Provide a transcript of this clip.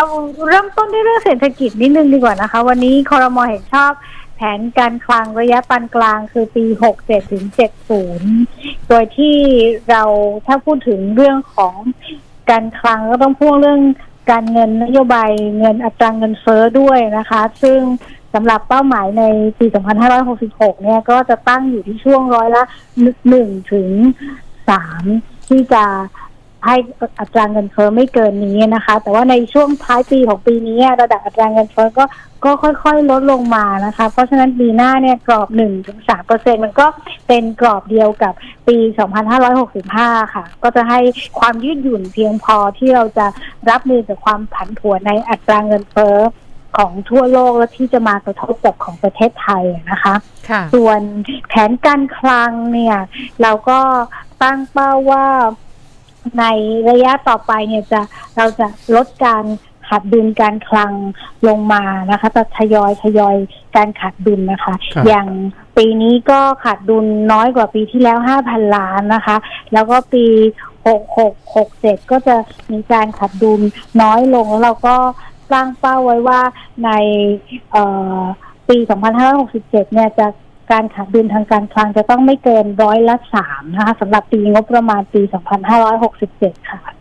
เอาเริ่มต้นด้วยเรื่องเศรษฐกิจนิดนึงดีกว่านะคะ วันนี้คอรมอเห็นชอบแผนการคลังระยะปานกลางคือปี 67 ถึง 70 โดยที่เราถ้าพูดถึงเรื่องของการคลังก็ต้องพูดเรื่องการเงินนโยบายเงินอัตราเงินเฟ้อด้วยนะคะ ซึ่งสำหรับเป้าหมายในปี 2566 เนี่ยก็จะตั้งอยู่ที่ช่วงร้อยละ1ถึง 3 ที่จะ ให้อัตราเงินเฟ้อไม่เกินนี้นะคะ แต่ว่าในช่วงท้ายปีของปีนี้ระดับอัตราเงินเฟ้อก็ก็ค่อยๆ ลดลงมานะคะ เพราะฉะนั้นปีหน้าเนี่ยกรอบหนึ่งถึงสามเปอร์เซ็นมันก็เป็นกรอบเดียวกับปี2565ค่ะ ก็จะให้ความยืดหยุ่นเพียงพอที่เราจะรับมือกับความผันผวนในอัตราเงินเฟ้อของทั่วโลกและที่จะมากระทบกับของประเทศไทยนะคะค่ะส่วนแผนการคลังเนี่ย เราก็ตั้งเป้าว่า ในระยะต่อไปเนี่ยจะเราจะลดการขาดดุลการคลังลงมานะคะจะทยอยทยอยการขาดดุลนะคะ ครับ อย่างปีนี้ก็ขาดดุลน้อยกว่าปีที่แล้ว 5,000 ล้านนะคะ แล้วก็ปี 66 67 ก็จะมีการขาดดุลน้อยลงแล้วเราก็สร้างเป้าไว้ว่าในเอ่อปี 2567 เนี่ยจะ การขาดดุลทางการคลังจะต้องไม่เกินร้อยละสามนะคะสำหรับปีงบประมาณปี 2567 ค่ะ